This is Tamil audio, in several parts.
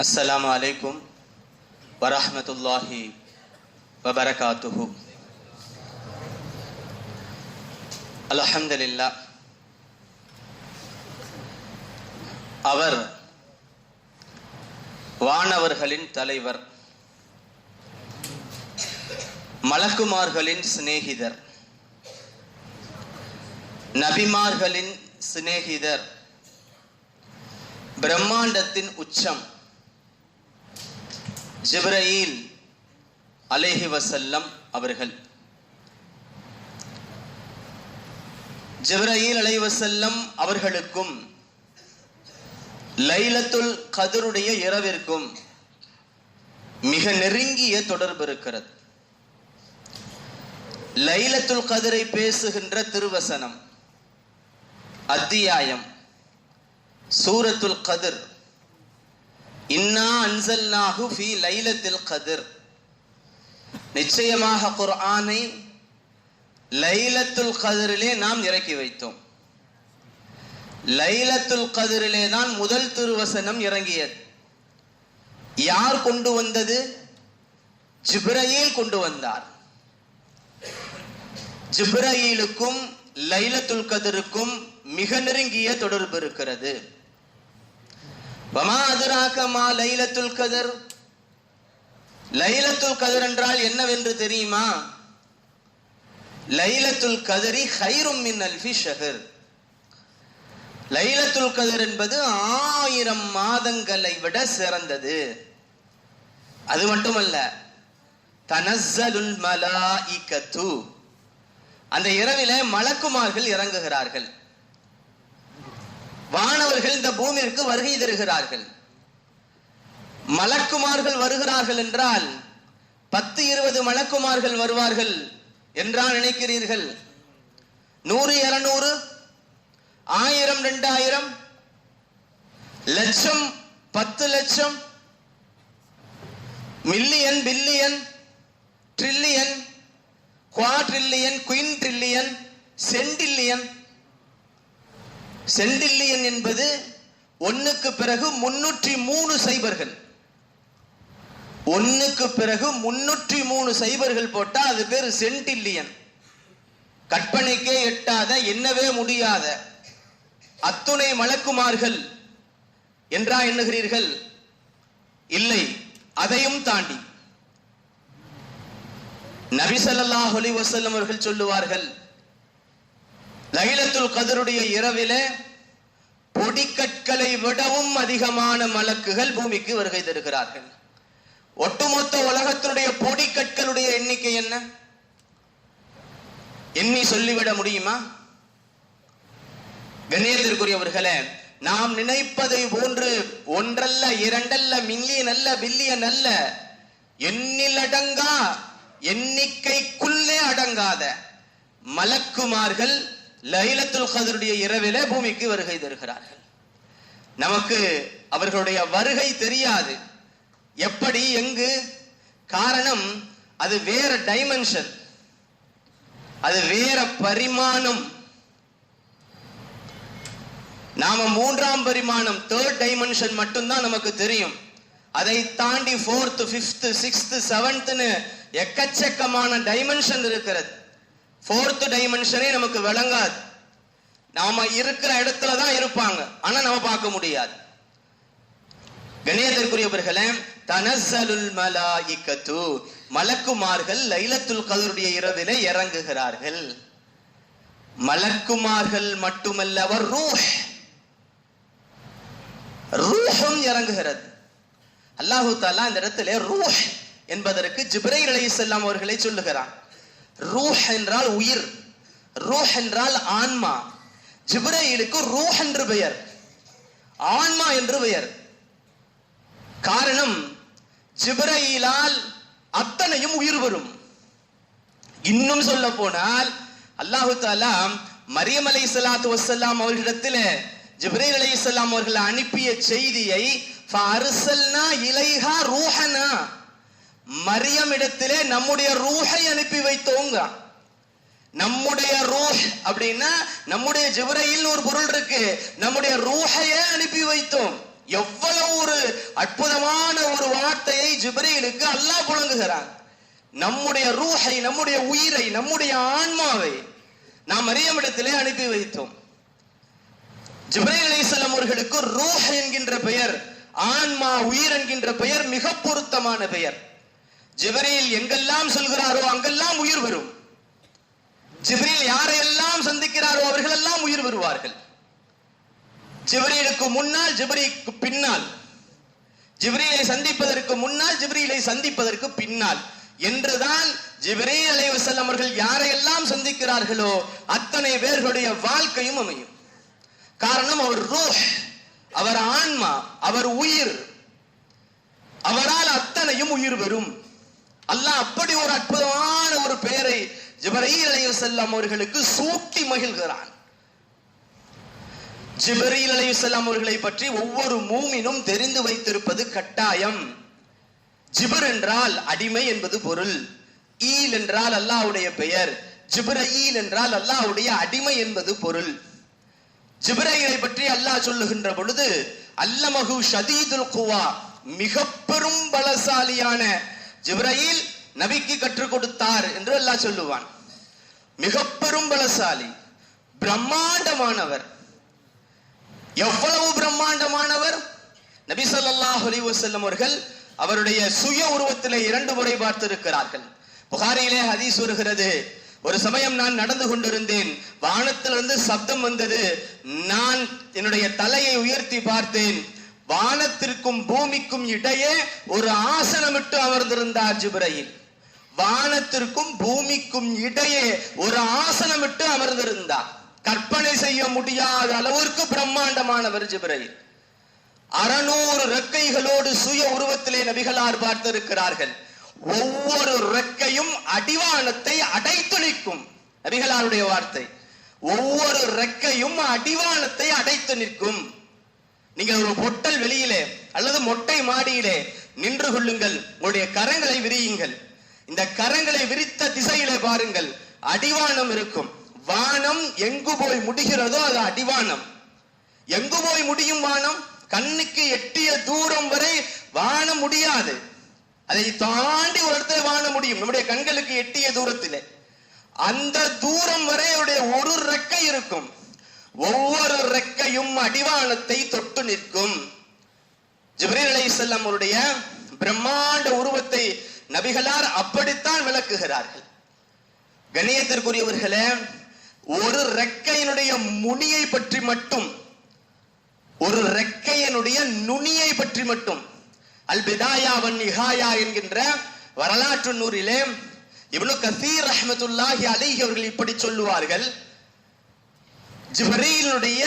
அஸ்லாம் அலைக்கும் வரஹமத்துல்லாஹி வபரகாத்துஹு அலஹம்தலில்லா அவர் வானவர்களின் தலைவர் மலக்குமார்களின் சிநேகிதர் நபிமார்களின் சிநேகிதர் பிரம்மாண்டத்தின் உச்சம் ஜிப்ரயீல் அலேஹி வசல்லம் அவர்கள். ஜிப்ரயீல் அலைஹி வசல்லம் அவர்களுக்கும் லைலத்துல் கதருடைய இரவிற்கும் மிக நெருங்கிய தொடர்பு இருக்கிறது. லைலத்துல் கதிரை பேசுகின்ற திருவசனம் அத்தியாயம் சூரத்துல் கதிர். இன்னா அன்சல்நாஹு ஃபி லைலத்தில் கதிர். நிச்சயமாக குர்ஆனை லைலத்துல் கதிரிலே நாம் இறக்கி வைத்தோம். லைலத்துல் கதிரிலே தான் முதல் திருவசனம் இறங்கியது. யார் கொண்டு வந்தது? ஜிப்ரையில் கொண்டு வந்தார். ஜிப்ரையிலுக்கும் லைலத்துல் கதிருக்கும் மிக நெருங்கிய தொடர்பு இருக்கிறது. வமா அதுராக்கமா லைலத்துல் கதர்? லைலத்துல் கதர் என்றால் என்னவென்று தெரியுமா? லைலத்துல் கதரி ஹைரும் மின் அல்ஃபி ஷஹர். லைலத்துல் கதர் என்பது ஆயிரம் மாதங்களை விட சிறந்தது. அது மட்டுமல்ல தனசலுல் மலாயிகத்து. அந்த இரவில மலக்குமார்கள் இறங்குகிறார்கள். வானவர்கள் இந்த பூமியிற்கு வருகை தருகிறார்கள். மலக்குமார்கள் வருகிறார்கள் என்றால் பத்து இருபது மலக்குமார்கள் வருவார்கள் என்றால் நினைக்கிறீர்கள்? நூறு இருநூறு? ஆயிரம் ரெண்டாயிரம்? லட்சம் பத்து லட்சம்? Million billion? Trillion? Quadrillion? Quintillion centillion? Centillion என்பது ஒன்னுக்கு பிறகு முன்னூற்றி மூணு சைபர்கள் ஒன்னுக்கு பிறகு முன்னூற்றி மூணு சைபர்கள் போட்டா அது பேர் சென்டில்லியன். கற்பனைக்கே எட்டாத என்னவே முடியாத அத்துணை மலக்குமார்கள் என்றா எண்ணுகிறீர்கள்? இல்லை அதையும் தாண்டி. நபிசல்லாஹ் அலி வசல்லம் அவர்கள் சொல்லுவார்கள் லைலத்துல் கதருடைய இரவிலே பொடிக்கற்களை விடவும் அதிகமான மலக்குகள் பூமிக்கு வருகை தருகிறார்கள். ஒட்டுமொத்த உலகத்தினுடைய பொடிக்கற்களுடைய எண்ணிக்கை என்ன? எண்ணி சொல்லிவிட முடியுமா? கண்ணியத்திற்குரியவர்களே நாம் நினைப்பதை போன்று ஒன்றல்ல இரண்டல்ல மில்லியன் அல்ல பில்லியன் அல்ல எண்ணிலடங்கா எண்ணிக்கைக்குள்ளே அடங்காத மலக்குமார்கள் லைலத்துல் கதருடைய இரவிலே பூமிக்கு வருகை தருகிறார்கள். நமக்கு அவர்களுடைய வருகை தெரியாது. எப்படி எங்கு? காரணம் அது வேற டைமென்ஷன் அது வேற பரிமாணம். நாம மூன்றாம் பரிமாணம் தேர்ட் டைமென்ஷன் மட்டும்தான் நமக்கு தெரியும். அதை தாண்டி ஃபோர்த் பிப்த் சிக்ஸ்த் செவன்த்னு எக்கச்சக்கமான டைமென்ஷன் இருக்கிறது. ஃபோர்த்து டைமென்ஷனே நமக்கு விளங்காது. நாம இருக்கிற இடத்துல தான் இருப்பாங்க. ஆனா நம்ம பார்க்க முடியாது. கணேசருக்குரியவர்களே தனசலுல் மலாயிக்கத்து மலக்குமார்கள் லைலத்துல் கதருடைய இரவிலே இறங்குகிறார்கள். மலக்குமார்கள் மட்டுமல்ல அவர் ரூஹ். ரூஹும் இறங்குகிறது. அல்லாஹு தாலா இந்த இடத்துல ரூஹ் என்பதற்கு ஜிப்ரைல் செல்லாம் அவர்களை சொல்லுகிறான். ரூஹ் என்றால் உயிர். ரூஹ் என்றால் ஆன்மா. ஜிப்ரேலுக்கு ரூஹ் என்று பெயர். ஆன்மா என்று பெயர். காரணம் ஜிப்ரையிலால் அத்தனையும் உயிர் வரும் இன்னும் சொல்ல போனால் அல்லாஹு தாலா மரியம் அலை சலாத்து வசல்லாம் அவர்களிடத்தில் ஜிப்ரீல் அலை அவர்கள் அனுப்பிய செய்தியை இலைஹா ரூஹனா மரியம் இடத்திலே நம்முடைய ரூஹை அனுப்பி வைத்தோங்க. நம்முடைய ரூஹ் அப்படின்னா நம்முடைய ஜிவரையில் ஒரு பொருள் இருக்கு. நம்முடைய ரூஹையே அனுப்பி வைத்தோம். எவ்வளவு ஒரு அற்புதமான ஒரு வார்த்தையை ஜிப்ரீலுக்கு அல்லாஹ் புழங்குகிறான் நம்முடைய ரூஹை நம்முடைய உயிரை நம்முடைய ஆன்மாவை நாம் மரியமிடத்திலே அனுப்பி வைத்தோம். ஜிப்ரீல் அலிசல்லாம் அவர்களுக்கு ரூஹ் என்கின்ற பெயர் ஆன்மா உயிர் என்கின்ற பெயர் மிக பொருத்தமான பெயர். ஜிப்ரீல் எங்கெல்லாம் சொல்கிறாரோ அங்கெல்லாம் உயிர் வரும். ஜிப்ரீல் யாரையெல்லாம் சந்திக்கிறாரோ அவர்கள் எல்லாம் உயிர் வருவார்கள். ஜிப்ரீலுக்கு முன்னால் ஜிப்ரீலுக்கு பின்னால். ஜிப்ரீலை சந்திப்பதற்கு முன்னால் ஜிப்ரீலை சந்திப்பதற்கு பின்னால். என்றுதான் ஜிப்ரீல் அலைஹிஸ்ஸலாம் அவர்கள் யாரையெல்லாம் சந்திக்கிறார்களோ அத்தனை பேர்களுடைய வாழ்க்கையும் அமையும். காரணம் அவர் ரூஹ் அவர் ஆன்மா அவர் உயிர். அவரால் அத்தனையும் உயிர் வரும். அல்லாஹ் அப்படி ஒரு அற்புதமான ஒரு பெயரை ஜிபரீல் அலைய செல்லம் அவர்களுக்கு சூட்டி மகிழ்கிறான். ஜிபரீல் அலைய செல்லம் அவர்களை பற்றி ஒவ்வொரு மூமினும் தெரிந்து வைத்திருப்பது கட்டாயம். ஜிபர் என்றால் அடிமை என்பது பொருள். ஈல் என்றால் அல்லாஹ்வுடைய பெயர். ஜிப்ரஈல் என்றால் அல்லாஹ்வுடைய அடிமை என்பது பொருள். ஜிப்ரீலை பற்றி அல்லாஹ் சொல்லுகின்ற பொழுது அல்லமகு ஷதீதுல் குவா மிக பெரும் பலசாலியான ஜிப்ரீல் நபிக்கு கற்றுக் கொடுத்தார் என்று எல்லாம் சொல்லுவான். மிக பெரும் பலசாலி பிரம்மாண்டமானவர். எவ்வளவு பிரம்மாண்டமானவர்? நபி சொல்லாஹ் அலைஹி அவர்கள் அவருடைய சுய உருவத்திலே இரண்டு முறை பார்த்திருக்கிறார்கள். புகாரியிலே ஹதீஸ் வருகிறது ஒரு சமயம் நான் நடந்து கொண்டிருந்தேன் வானத்திலிருந்து சப்தம் வந்தது நான் என்னுடைய தலையை உயர்த்தி பார்த்தேன் வானத்திற்கும் பூமிக்கும் இடையே ஒரு ஆசனமிட்டு அமர்ந்திருந்தார் ஜிப்ரயில். வானத்திற்கும் பூமிக்கும் இடையே ஒரு ஆசனமிட்டு அமர்ந்திருந்தார். கற்பனை செய்ய முடியாத அளவிற்கு பிரம்மாண்டமானவர் ஜிப்ரயில். அறநூறு ரெக்கைகளோடு சுய உருவத்திலே நபிகளார் பார்த்திருக்கிறார்கள். ஒவ்வொரு ரெக்கையும் அடிவானத்தை அடைத்து நிற்கும். நபிகளாருடைய வார்த்தை. ஒவ்வொரு ரெக்கையும் அடிவானத்தை அடைத்து நிற்கும். நீங்கள் ஒரு பொட்டல் வெளியிலே அல்லது மொட்டை மாடியிலே நின்று கொள்ளுங்கள். உங்களுடைய கரங்களை விரியுங்கள். இந்த கரங்களை விரித்த திசையிலே பாருங்கள். அடிவானம் இருக்கும். வானம் எங்கு போய் முடிகிறதோ அது அடிவானம். எங்கு போய் முடியும் வானம்? கண்ணுக்கு எட்டிய தூரம் வரை வாழ முடியாது. அதை தாண்டி ஒரு இடத்துல முடியும். நம்முடைய கண்களுக்கு எட்டிய தூரத்திலே. அந்த தூரம் வரை ஒரு ரெக்கை இருக்கும். ஒவ்வொரு ரெக்கையும் அடிவானத்தை தொட்டு நிற்கும். ஜிப்ரீல் அலைஹிஸ்ஸலாம் அவருடைய பிரம்மாண்ட உருவத்தை நபிகளார் அப்படித்தான் விளக்குகிறார்கள். கணியத்திற்குரியவர்களே ஒரு ரெக்கையினுடைய முனியை பற்றி மட்டும் ஒரு ரெக்கையனுடைய நுனியை பற்றி மட்டும் அல் பிதாயாவன் நிகாயா என்கின்ற வரலாற்று நூறிலே இவ்வளவு கசீர் அஹமதுல்லாஹி அலிஹி அவர்கள் இப்படி சொல்லுவார்கள். ஜிப்ரீலுடைய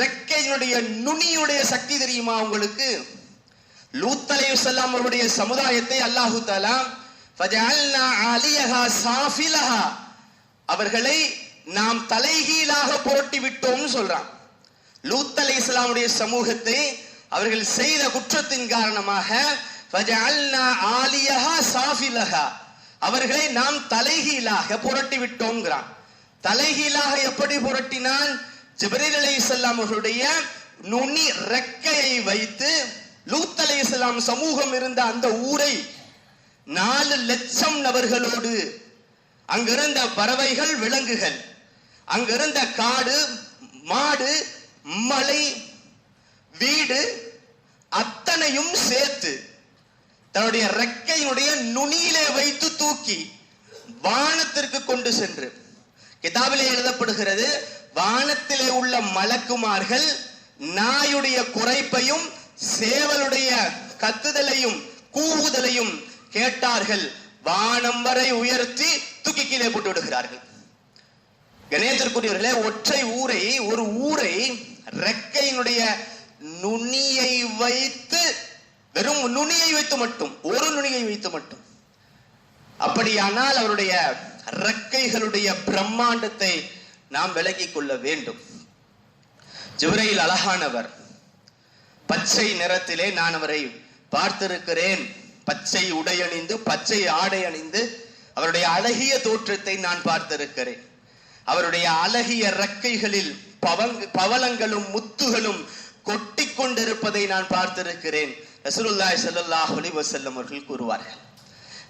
ரெக்கையினுடைய நுனியுடைய சக்தி தெரியுமா உங்களுக்கு? லூத் அலைஹிஸ்ஸலாம் அவருடைய சமுதாயத்தை அல்லாஹு தஆலா ஆலியஹா சாஃபிலஹா அவர்களை நாம் தலைகீழாக புரட்டி விட்டோம்னு சொல்றான். லூத் அலை இஸ்லாமுடைய சமூகத்தை அவர்கள் செய்த குற்றத்தின் காரணமாக ஆலியஹா சாஃபிலஹா அவர்களை நாம் தலைகீழாக புரட்டி விட்டோம்ங்கிறான். தலைகீழாக எப்படி புரட்டினான் ஜிபரீல் அலி இஸ்லாம் அவர்களுடைய நுனி ரெக்கையை வைத்து லூத் அலைஹிஸ்ஸலாம் சமூகம் இருந்த அந்த ஊரை நாலு லட்சம் நபர்களோடு அங்கிருந்த பறவைகள் விலங்குகள் அங்கிருந்த காடு மாடு மலை வீடு அத்தனையும் சேர்த்து தன்னுடைய ரெக்கையினுடைய நுனியிலே வைத்து தூக்கி வானத்திற்கு கொண்டு சென்று கிதாபிலே எழுதப்படுகிறது வானத்திலே உள்ள மலக்குமார்கள் நாயுடைய குறைப்பையும் சேவலுடைய கத்துதலையும் கூவுதலையும் கேட்டார்கள். வானம் வரை உயர்த்தி தூக்கி கீழே போட்டு விடுகிறார்கள். கணேசருக்குரியவர்களே ஒற்றை ஊரை ஒரு ஊரை ரெக்கையினுடைய நுனியை வைத்து வெறும் நுனியை வைத்து மட்டும் ஒரு நுனியை வைத்து மட்டும். அப்படியானால் அவருடைய ரெக்கைகளுடைய பிரம்மாண்டத்தை நாம் விலகிக் கொள்ள வேண்டும். ஜிப்ரையில் அழகானவர் பச்சை நிறத்திலே நான் அவரை பார்த்திருக்கிறேன். பச்சை உடை அணிந்து பச்சை ஆடை அணிந்து அவருடைய அழகிய தோற்றத்தை நான் பார்த்திருக்கிறேன். அவருடைய அழகிய ரெக்கைகளில் பவங் பவளங்களும் முத்துகளும் கொட்டி கொண்டிருப்பதை நான் பார்த்திருக்கிறேன். ரசூலுல்லாஹி சல்லாஹ் அலி வசல்லம் அவர்கள் கூறுவார்கள்.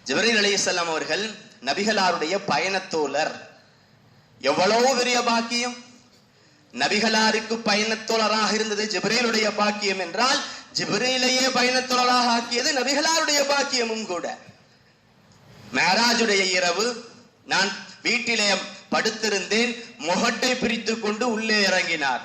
ஜிப்ரீல் அலி அவர்கள் நபிகளாருடைய பயணத்தோழர். எவ்வளவு பெரிய பாக்கியம்? நபிகளாருக்கு பயணத்தோழராக இருந்தது ஜிப்ரேலுடைய பாக்கியம் என்றால் ஜிப்ரேலையே பயணத்தோழராக ஆக்கியது நபிகளாருடைய பாக்கியமும் கூட. மேராஜுடைய இரவு நான் வீட்டிலே படுத்திருந்தேன் முகட்டை பிரித்து கொண்டு உள்ளே இறங்கினார்.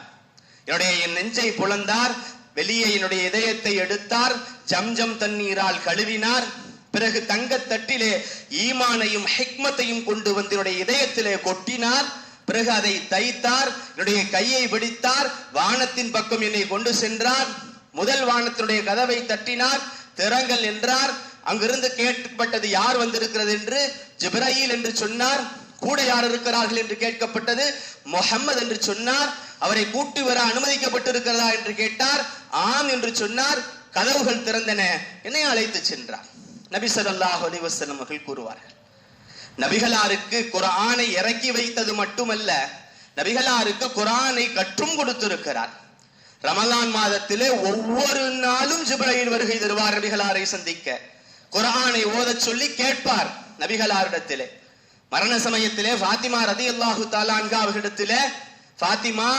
என்னுடைய என் நெஞ்சை புலந்தார் வெளியே என்னுடைய இதயத்தை எடுத்தார் ஜம்ஜம் தண்ணீரால் கழுவினார் பிறகு தங்கத் தட்டிலே ஈமானையும் ஹிக்மத்தையும் கொண்டு வந்து என்னுடைய இதயத்திலே கொட்டினார். பிறகு அதை தைத்தார். என்னுடைய கையை பிடித்தார். வானத்தின் பக்கம் என்னை கொண்டு சென்றார். முதல் வானத்தினுடைய கதவை தட்டினார். திறங்கள் என்றார் அங்கிருந்து கேட்கப்பட்டது யார் வந்திருக்கிறது என்று? ஜிப்ராயில் என்று சொன்னார். கூட யார் இருக்கிறார்கள் என்று கேட்கப்பட்டது? முகம்மது என்று சொன்னார். அவரை கூட்டி வர அனுமதிக்கப்பட்டிருக்கிறதா என்று கேட்டார். ஆம் என்று சொன்னார். கதவுகள் திறந்தன. என்னை அழைத்து சென்றார். நபி ஸல்லல்லாஹு அலைஹி அவர்கள் கூறுவார்கள். நபிகளாருக்கு குரானை இறக்கி வைத்தது மட்டுமல்ல நபிகளாருக்கு குரானை கற்றும் கொடுத்திருக்கிறார். ரமலான் மாதத்திலே ஒவ்வொரு நாளும் ஜிப்ரையில் வருகை தருவார் நபிகளாரை சந்திக்க. குரானை ஓதச் சொல்லி கேட்பார் நபிகளாரிடத்திலே. மரண சமயத்திலே ஃபாத்திமா ரதியல்லாஹு தாலான்கா அவர்களிடத்திலே ஃபாத்திமா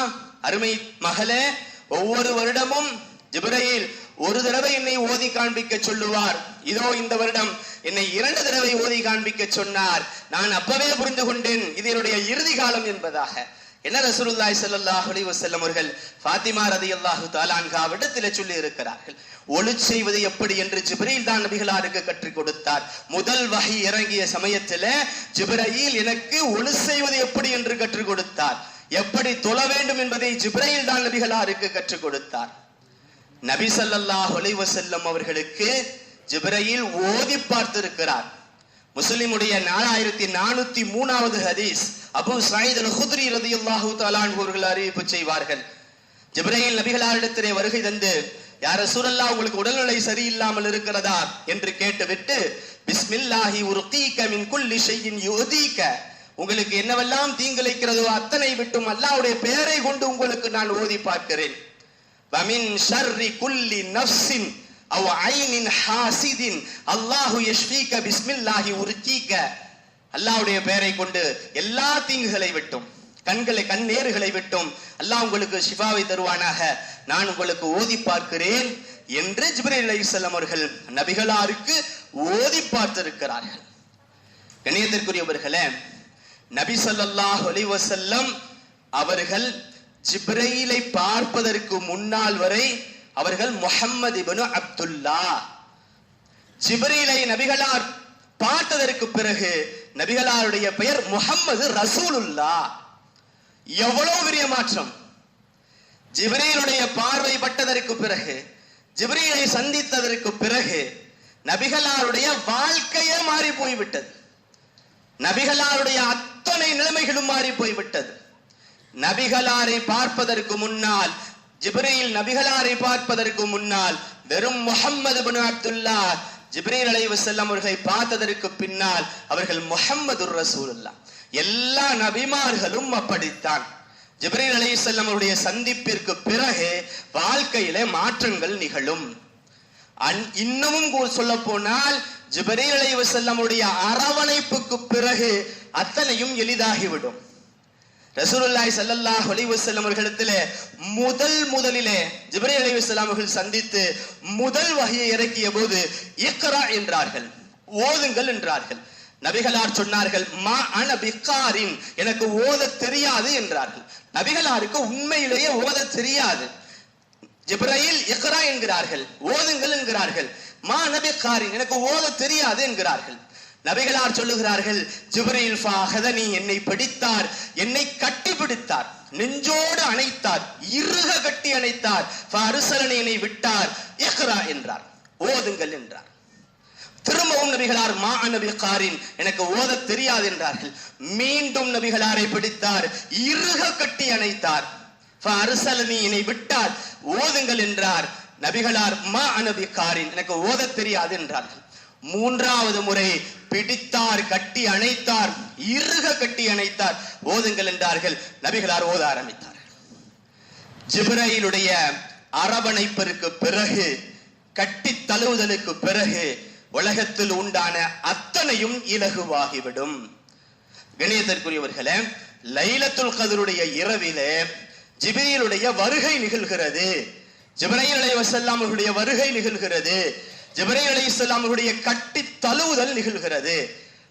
அருமை மகளே ஒவ்வொரு வருடமும் ஜிப்ரையில் ஒரு தடவை என்னை ஓதி காண்பிக்க சொல்லுவார். இதோ இந்த வருடம் என்னை இரண்டு தடவை ஓதி காண்பிக்க சொன்னார். நான் அப்பவே புரிந்து கொண்டேன். இது என்னுடைய இறுதி காலம் என்பதாக. என்ன ரசூலுல்லாய் ஸல்லல்லாஹு அலைஹி வசல்லம் அவர்கள் ஃபாத்திமா ரலியல்லாஹு தஆலா விடத்திலே சொல்லி இருக்கிறார்கள் ஒளி செய்வது எப்படி என்று ஜிப்ரீல் தான் நபிகளாருக்கு கற்றுக் கொடுத்தார். முதல் வகை இறங்கிய சமயத்தில் ஜிப்ரீல் எனக்கு ஒளி செய்வது எப்படி என்று கற்றுக் கொடுத்தார். எப்படி தொழ வேண்டும் என்பதை ஜிப்ரீல் தான் நபிகளாருக்கு கற்றுக் கொடுத்தார். நபி ஸல்லல்லாஹு அலைஹி வசல்லம் அவர்களுக்கு ஜிப்ரையில் ஓதி பார்த்திருக்கிறார். முஸ்லிமுடைய நாலாயிரத்தி நானூத்தி மூணாவது ஹதீஸ் அபு சாயித் அல் குத்ரி ரதியல்லாஹு அவர்கள் அறிவிப்பு செய்வார்கள். ஜிப்ரையில் நபிகளாரிடத்திலே வருகை தந்து யார சூரல்லா உங்களுக்கு உடல்நிலை சரியில்லாமல் இருக்கிறதா? என்று கேட்டுவிட்டு பிஸ்மில்லாஹி உருகீக மின் குல்லி செய்யின் யுதீக உங்களுக்கு என்னவெல்லாம் தீங்கிழைக்கிறதோ அத்தனை விட்டும் அல்லாவுடைய பெயரை கொண்டு உங்களுக்கு நான் ஓதி பார்க்கிறேன். வமின் ஷர்ரி குல்லி நஃப்சின் அவ் ஐனின் ஹாசிதின் அல்லாஹு யஷ்ஃபீக பிஸ்மில்லாஹி உருக்கீக அல்லாஹ்வுடைய பெயரை கொண்டு எல்லா தீங்குகளை விட்டும் கண்களை கண்ணேறுகளை விட்டும் அல்லாஹ் உங்களுக்கு ஷிஃபாவை தருவானாக. நான் உங்களுக்கு ஓதி பார்க்கிறேன் என்று ஜிப்ரீல் அலைஹிஸ்ஸலாம் அவர்கள் நபிகளாருக்கு ஓதி பார்த்திருக்கிறார்கள். கணியத்திற்குரியவர்களே நபி ஸல்லல்லாஹு அலைஹி அவர்கள் ஜிப்ரையிலை பார்ப்பதற்கு முன்னால் வரை அவர்கள் முஹம்மது இபனு அப்துல்லா. ஜிப்ரீலை நபிகளார் பார்த்ததற்கு பிறகு நபிகளாருடைய பெயர் முகம்மது ரசூலுல்லா. எவ்வளவு பெரிய மாற்றம். ஜிப்ரீலுடைய பார்வை பட்டதற்கு பிறகு ஜிப்ரீலை சந்தித்ததற்கு பிறகு நபிகளாருடைய வாழ்க்கையே மாறி போய்விட்டது. நபிகளாருடைய அத்தனை நிலைமைகளும் மாறி போய்விட்டது. நபிகளாரை பார்ப்பதற்கு முன்னால் ஜிப்ரீல் நபிகளாரை பார்ப்பதற்கு முன்னால் வெறும் முகம்மது பின் அப்துல்லா ஜிப்ரீல் அலைஹி வஸல்லம் அவர்களை பார்த்ததற்கு பின்னால் அவர்கள் முகம்மது ரசூலுல்லா எல்லா நபிமார்களும் அப்படித்தான். ஜிப்ரீல் அலைஹிஸ்ஸலாம் அவருடைய சந்திப்பிற்கு பிறகு வாழ்க்கையிலே மாற்றங்கள் நிகழும். அன்- இன்னமும் சொல்ல போனால் ஜிபரீல் அலைஹி அரவணைப்புக்கு பிறகு அத்தனையும் எளிதாகிவிடும். ரசூலுல்லாய் சல்லல்லா ஒலிவசல்லம் அவர்களிடத்திலே முதல் முதலிலே ஜிப்ரி அலிவசல்லாம் அவர்கள் சந்தித்து முதல் வகையை இறக்கிய போது இக்ரா என்றார்கள் ஓதுங்கள் என்றார்கள். நபிகளார் சொன்னார்கள் மா அன பிக்காரின் எனக்கு ஓத தெரியாது என்றார்கள். நபிகளாருக்கு உண்மையிலேயே ஓத தெரியாது. ஜிப்ரையில் இக்ரா என்கிறார்கள் ஓதுங்கள் என்கிறார்கள். மா நபிக்காரின் எனக்கு ஓத தெரியாது என்கிறார்கள். நபிகளார் சொல்லுகிறார்கள் ஜிப்ரீல் ஃபாஹதனி என்னை பிடித்தார் என்னை கட்டி பிடித்தார் நெஞ்சோடு அணைத்தார் இறுக கட்டி அணைத்தார் ஃபஅர்சலனி என்னை விட்டார் இக்ரா என்றார் ஓதுங்கள் என்றார். திரும்பவும் நபிகளார் மா நபி காரின் எனக்கு ஓத தெரியாது என்றார்கள். மீண்டும் நபிகளாரை பிடித்தார் இறுக கட்டி அணைத்தார் அரசலனி என்னை விட்டார் ஓதுங்கள் என்றார். நபிகளார் மா அனபி காரின் எனக்கு ஓத தெரியாது என்றார்கள். மூன்றாவது முறை பிடித்தார் கட்டி அணைத்தார் இறுக கட்டி அணைத்தார். ஓதுங்கள் என்றார்கள். நபிகளார் ஓத ஆரம்பித்தார்கள். ஜிப்ரையிலுடைய அரவணைப்பிற்கு பிறகு கட்டி தழுவுதலுக்கு பிறகு உலகத்தில் உண்டான அத்தனையும் இலகுவாகிவிடும். கணியத்திற்குரியவர்களே லைலத்துல் கதருடைய இரவிலே ஜிபிரியிலுடைய வருகை நிகழ்கிறது. ஜிப்ரைல் அலைஹிஸ்ஸலாம் அவர்களுடைய வருகை நிகழ்கிறது. ஜிப்ரைல் அலைஹிஸ்ஸலாம் அவருடைய கட்டி தழுவுதல் நிகழ்கிறது.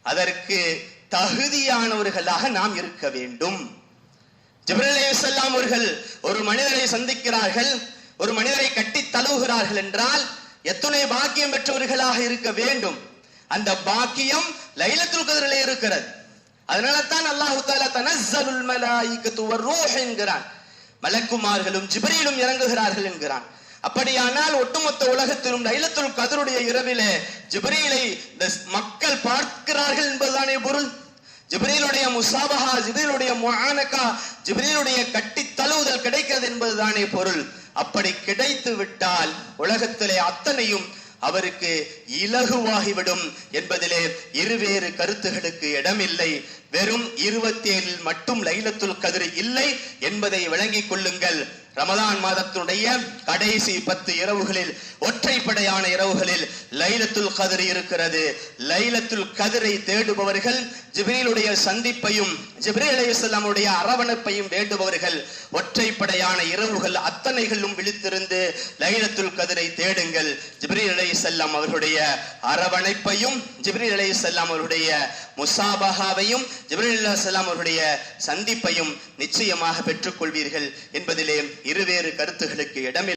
அதற்கு தகுதியானவர்களாக நாம் இருக்க வேண்டும். ஜிப்ரீல் அலைஹிஸ்ஸலாம் அவர்கள் ஒரு மனிதரை சந்திக்கிறார்கள். ஒரு மனிதரை கட்டி தழுவுகிறார்கள் என்றால் எத்தனை பாக்கியம் பெற்றவர்களாக இருக்க வேண்டும்? அந்த பாக்கியம் லைலத்துல் கதரிலே இருக்கிறது. அதனால தான் அல்லாஹு தாலா தனஸ்ஸலுல் மலாயிகத்து வர்ரூஹ் என்கிறான். மலக்குமார்களும் ஜிப்ரீலும் இறங்குகிறார்கள் என்கிறான். அப்படியானால் ஒட்டுமொத்த உலகத்திலும் லைலத்துல் கதருடைய இரவிலே ஜிப்ரீலை மக்கள் பார்க்கிறார்கள் என்பதுதானே பொருள்? ஜிப்ரீலுடைய முசாபஹா ஜிப்ரீலுடைய முஆனகா ஜிப்ரீலுடைய கட்டி தழுவுதல் கிடைக்கிறது என்பதுதானே பொருள். அப்படி கிடைத்து விட்டால் உலகத்திலே அத்தனையும் அவருக்கு இலகுவாகிவிடும் என்பதிலே இருவேறு கருத்துகளுக்கு இடமில்லை. வெறும் இருபத்தி ஏழில் மட்டும் லைலத்துல் கதிர் இல்லை என்பதை விளங்கிக் கொள்ளுங்கள். ரமதான் மாதத்தினுடைய கடைசி பத்து இரவுகளில் ஒற்றைப்படையான இரவுகளில் லைலத்துல் கதிர் இருக்கிறது. லைலத்துல் கதிரை தேடுபவர்கள் ஜிப்ரீலுடைய சந்திப்பையும் ஜிப்ரீல் அரவணைப்பையும் வேண்டுபவர்கள் ஒற்றைப்படையான இரவுகள் அத்தனைகளும் விழித்திருந்து லைலத்துல் கதிரை தேடுங்கள். ஜிப்ரீல் செல்லாம் அவர்களுடைய அரவணைப்பையும் ஜிப்ரீல் செல்லாம் அவர்களுடைய முசாபஹாவையும் ஜிப்ரீல் செல்லாம் அவர்களுடைய சந்திப்பையும் நிச்சயமாக பெற்றுக்கொள்வீர்கள் என்பதிலே இருவேறு கருத்துகளுக்கு இடமில்லை.